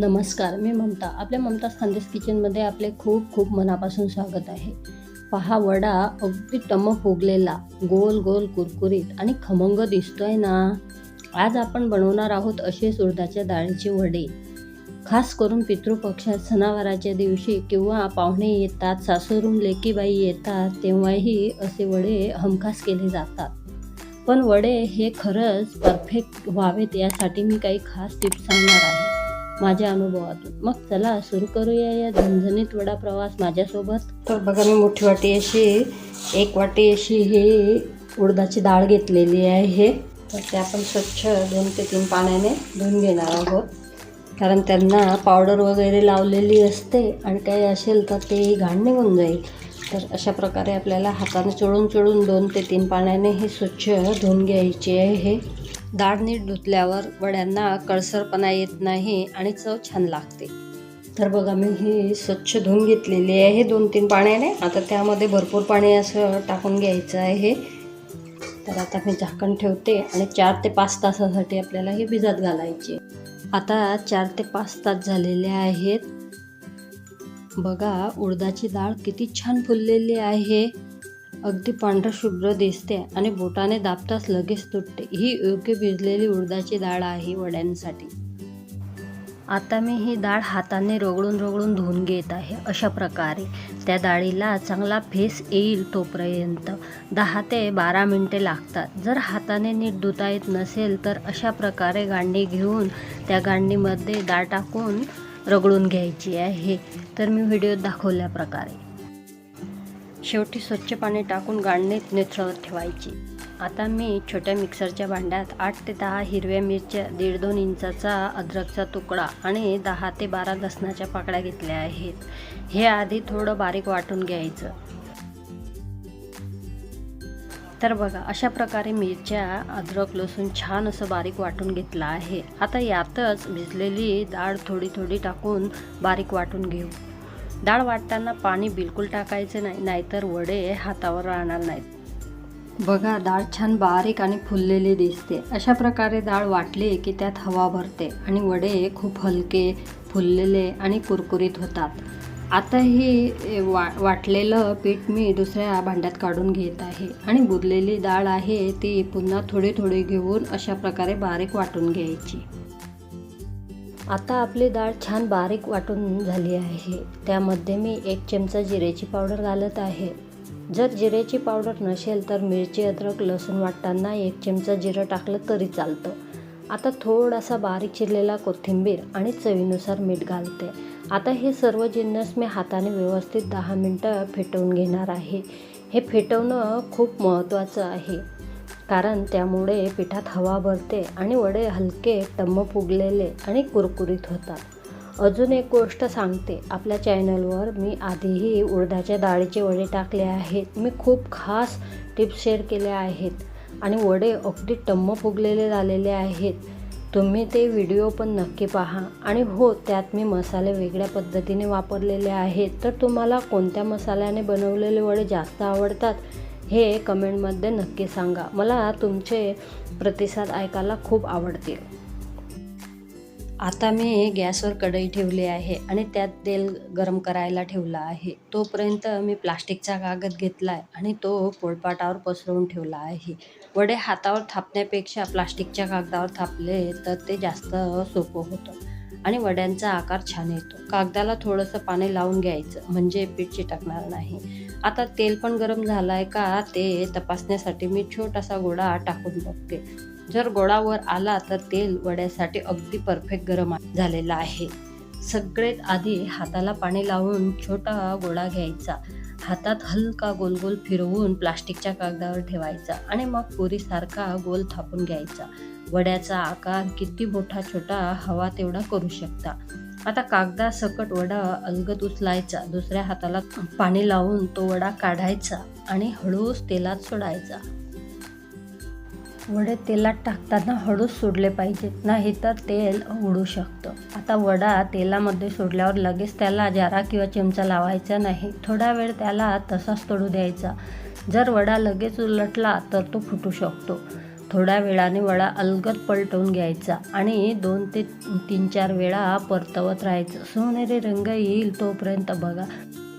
नमस्कार मी ममता. आपल्या ममताज खानदेश किचनमध्ये आपले खूप खूप मनापासून स्वागत आहे. पहा वडा अगदी टमक फुगलेला गोल गोल कुरकुरीत आणि खमंग दिसतोय ना? आज आपण बनवणार आहोत असे सुरदाच्या डाळीचे वडे. खास करून पितृपक्षात सणावाराच्या दिवशी किंवा पाहुणे येतात सासूरून लेकीबाई येतात तेव्हाही असे वडे हमखास केले जातात. पण वडे हे खरंच परफेक्ट व्हावेत यासाठी मी काही खास टिप्स सांगणार आहे. माझ्या अनुभवातून. मग चला सुरू करूया या झणझणीत वडा प्रवास माझ्यासोबत. तर बघा मी मोठी वाटी अशी एक वाटी अशी ही उडदाची डाळ घेतलेली आहे. तर ते आपण स्वच्छ दोन ते तीन पाण्याने धुवून घेणार आहोत. कारण त्यांना पावडर वगैरे लावलेली असते आणि काही असेल तर ते घाण निघून जाईल. तर अशा प्रकारे आपल्याला हाताने चोळून चोळून दोन ते तीन पाण्याने हे स्वच्छ धुवून घ्यायचे आहे. डाळ नीट धुतल्यावर वड्यांना कळसरपणा येत नाही आणि चव छान लागते. तर बघा मी ही स्वच्छ धुवून घेतलेली आहे दोन तीन पाण्याने. आता त्यामध्ये भरपूर पाणी असं टाकून घ्यायचं आहे. तर आता मी झाकण ठेवते आणि चार ते पाच तासासाठी आपल्याला हे भिजत घालायचे आता चार ते पाच तास झालेले आहेत. बघा उडदाची डाळ किती छान फुललेली आहे. अगदी पांढरशुभ्र दिसते आणि बोटाने दाबताच लगेच तुटते. ही योग्य भिजलेली उडदाची डाळ आहे वड्यांसाठी. आता मी ही डाळ हाताने रगडून रगडून धुवून घेत आहे. अशा प्रकारे त्या डाळीला चांगला फेस येईल तोपर्यंत. दहा ते बारा मिनटे लागतात. जर हाताने नीट धुता येत नसेल तर अशा प्रकारे गांडी घेऊन त्या गांडीमध्ये डाळ टाकून रगडून घ्यायची आहे. तर मी व्हिडिओत दाखवल्या प्रकारे. शेवटी स्वच्छ पाणी टाकून गाळणीत निथळत ठेवायची. आता मी छोट्या मिक्सरच्या भांड्यात आठ ते दहा हिरव्या मिरच्या दीड दोन इंचाचा अद्रकचा तुकडा आणि दहा ते बारा लसणाच्या पाकळ्या घेतल्या आहेत. हे आधी थोडं बारीक वाटून घ्यायचं. तर बघा अशा प्रकारे मिरच्या अद्रक लसूण छान असं बारीक वाटून घेतलं आहे. आता यातच भिजलेली डाळ थोडी थोडी टाकून बारीक वाटून घेऊ. डाळ वाटताना पाणी बिलकुल टाकायचं नाही नाहीतर वडे हातावर राहणार नाहीत. बघा डाळ छान बारीक आणि फुललेली दिसते. अशा प्रकारे डाळ वाटली की त्यात हवा भरते आणि वडे खूप हलके फुललेले आणि कुरकुरीत होतात. आता हे वा वाटलेलं पीठ मी दुसऱ्या भांड्यात काढून घेत आहे आणि बुरलेली डाळ आहे ती पुन्हा थोडी थोडी घेऊन अशा प्रकारे बारीक वाटून घ्यायची. आता आपली डाळ छान बारीक वाटून झाली आहे. त्यामध्ये मी एक चमचा जिऱ्याची पावडर घालत आहे. जर जिऱ्याची पावडर नसेल तर मिरची अद्रक लसूण वाटताना एक चमचा जिरं टाकलं तरी चालतं. आता थोडासा बारीक चिरलेला कोथिंबीर आणि चवीनुसार मीठ घालते. आता हे सर्व जिन्नस मी हाताने व्यवस्थित दहा मिनटं फेटवून घेणार आहे. हे फेटवणं खूप महत्त्वाचं आहे. कारण त्यामुळे पिठात हवा भरते आणि वडे हलके टम्म फुगलेले आणि कुरकुरीत होतात. अजून एक गोष्ट सांगते. आपल्या चॅनलवर मी आधीही उडदाच्या डाळीचे वडे टाकले आहेत. मी खूप खास टिप्स शेअर केल्या आहेत आणि वडे अगदी टम्म फुगलेले झालेले आहेत. तुम्ही ते व्हिडिओ पण नक्की पहा. आणि हो त्यात मी मसाले वेगळ्या पद्धतीने वापरलेले आहेत. तर तुम्हाला कोणत्या मसाल्याने बनवलेले वडे जास्त आवडतात? हे कमेंटमध्ये नक्की सांगा. मला तुमचे प्रतिसाद ऐकायला खूप आवडतील. आता मी गॅसवर कढई ठेवली आहे आणि त्यात तेल गरम करायला ठेवला आहे. तोपर्यंत मी प्लास्टिकचा कागद घेतला आहे आणि तो पोळपाटावर पसरवून ठेवला आहे. वडे हातावर थापण्यापेक्षा प्लास्टिकच्या कागदावर थापले तर ते जास्त सोपं होतं आणि वड्यांचा आकार छान येतो. कागदाला थोडंसं पाणी लावून घ्यायचं म्हणजे पीठ चिटकणार नाही. आता तेल पण गरम झालं आहे का ते तपासण्यासाठी मी छोटासा गोळा टाकून बघते. जर गोळावर आला तर तेल वड्यासाठी अगदी परफेक्ट गरम झालेला आहे. सगळ्यात आधी हाताला पाणी लावून छोटा गोळा घ्यायचा. हातात हलका गोल गोल फिरवून प्लास्टिकच्या कागदावर ठेवायचा आणि मग पुरीसारखा गोल थापून घ्यायचा. वड्याचा आकार किती मोठा छोटा हवा तेवढा करू शकता. आता कागदा सकट वडा अलगद उचलायचा. दुसऱ्या हाताला पाणी लावून तो वडा काढायचा आणि हळूच तेलात सोडायचा. वडे तेलात टाकताना हळूच सोडले पाहिजेत नाही तर तेल उडू शकतं. आता वडा तेलामध्ये सोडल्यावर लगेच त्याला जारा किंवा चिमचा लावायचा नाही. थोडा वेळ त्याला तसाच तोडू द्यायचा. जर वडा लगेच उलटला तर तो फुटू शकतो. थोड्या वेळाने वडा अलगद पलटवून घ्यायचा आणि दोन ते तीन चार वेळा परतवत राहायचं. सोनेरी रंग येईल तोपर्यंत बघा.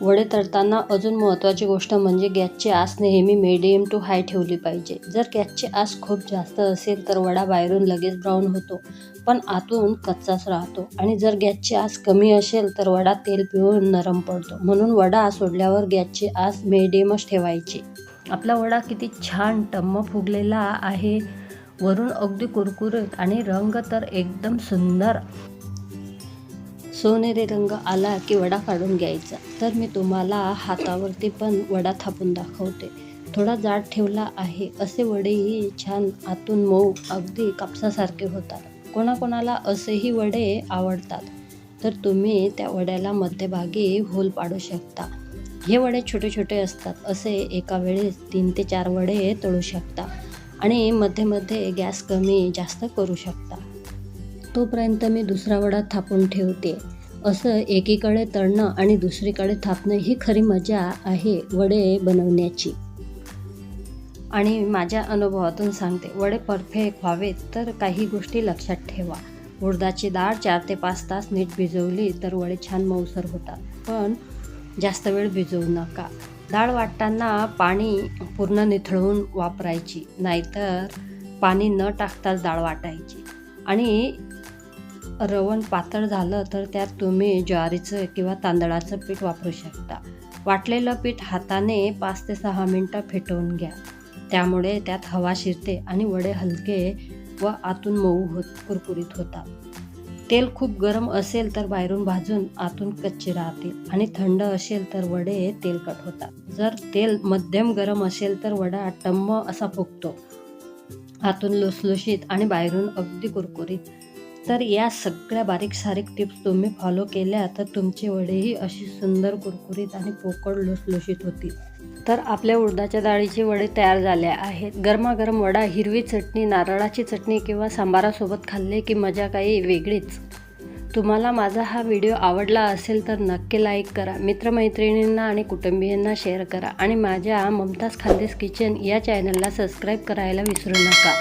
वडे तळताना अजून महत्त्वाची गोष्ट म्हणजे गॅसची आस नेहमी मिडियम टू हाय ठेवली पाहिजे. जर गॅसची आस खूप जास्त असेल तर वडा बाहेरून लगेच ब्राऊन होतो पण आतून कच्चाच राहतो. आणि जर गॅसची आस कमी असेल तर वडा तेल पिऊन नरम पडतो. म्हणून वडा सोडल्यावर गॅसची आस मिडियमच ठेवायची. आपला वडा किती छान टम्म फुगलेला आहे. वरून अगदी कुरकुरीत आणि रंग तर एकदम सुंदर. सोनेरी रंग आला की वडा काढून घ्यायचा. तर मी तुम्हाला हातावरती पण वडा थापून दाखवते. थोडा जाड ठेवला आहे. असे वडेही छान आतून मऊ अगदी कापसासारखे होतात. कोणाकोणाला असेही वडे आवडतात. तर तुम्ही त्या वड्याला मध्यभागी होल पाडू शकता. हे वडे छोटे छोटे असतात. असे एका वेळेस तीन ते चार वडे तळू शकता आणि मध्ये मध्ये गॅस कमी जास्त करू शकता. तोपर्यंत मी दुसरा वडा थापून ठेवते. असं एकीकडे तळणं आणि दुसरीकडे थापणं ही खरी मजा आहे वडे बनवण्याची. आणि माझ्या अनुभवातून सांगते वडे परफेक्ट व्हावेत तर काही गोष्टी लक्षात ठेवा. उडदाची डाळ चार ते पाच तास नीट भिजवली तर वडे छान मऊसर होतात. पण जास्त वेळ भिजवू नका. डाळ वाटताना पाणी पूर्ण निथळवून वापरायची नाहीतर पाणी न टाकताच डाळ वाटायची. आणि रवण पातळ झालं तर त्यात तुम्ही ज्वारीचं किंवा तांदळाचं पीठ वापरू शकता. वाटलेलं पीठ हाताने पाच ते सहा मिनटं फेटवून घ्या. त्यामुळे त्यात हवा शिरते आणि वडे हलके व आतून मऊ होत कुरकुरीत होतात. तेल खूप गरम असेल तर बाहेरून भाजून आतून कच्चे राहतील आणि थंड असेल तर वडे तेलकट होतात. जर तेल मध्यम गरम असेल तर वडा टम्म असा फुगतो. आतून लुसलुशीत आणि बाहेरून अगदी कुरकुरीत. तर या सगळ्या बारीक सारीक टिप्स तुम्ही फॉलो केल्या तर तुमचे वडेही अशी सुंदर कुरकुरीत आणि पोकळ लुसलुशीत होतील. तर आपल्या उडदाच्या डाळीचे वडे तयार झाले आहेत. गरमागरम वडा हिरवी चटणी नारळाची चटणी किंवा सांबारासोबत खाल्ले की मजा काही वेगळीच. तुम्हाला माझा हा व्हिडिओ आवडला असेल तर नक्की लाईक करा मित्रमैत्रिणींना आणि कुटुंबियांना शेअर करा आणि माझ्या ममताज खानदेश किचन या चॅनलला सबस्क्राईब करायला विसरू नका.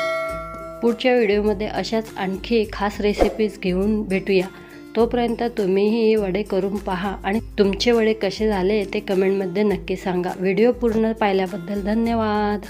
पुढच्या व्हिडिओमध्ये अशाच आणखी खास रेसिपीज घेऊन भेटूया. तोपर्यंत तुम्हीही वडे करून पहा आणि तुमचे वडे कसे झाले ते कमेंटमध्ये नक्की सांगा. व्हिडिओ पूर्ण पाहिल्याबद्दल धन्यवाद.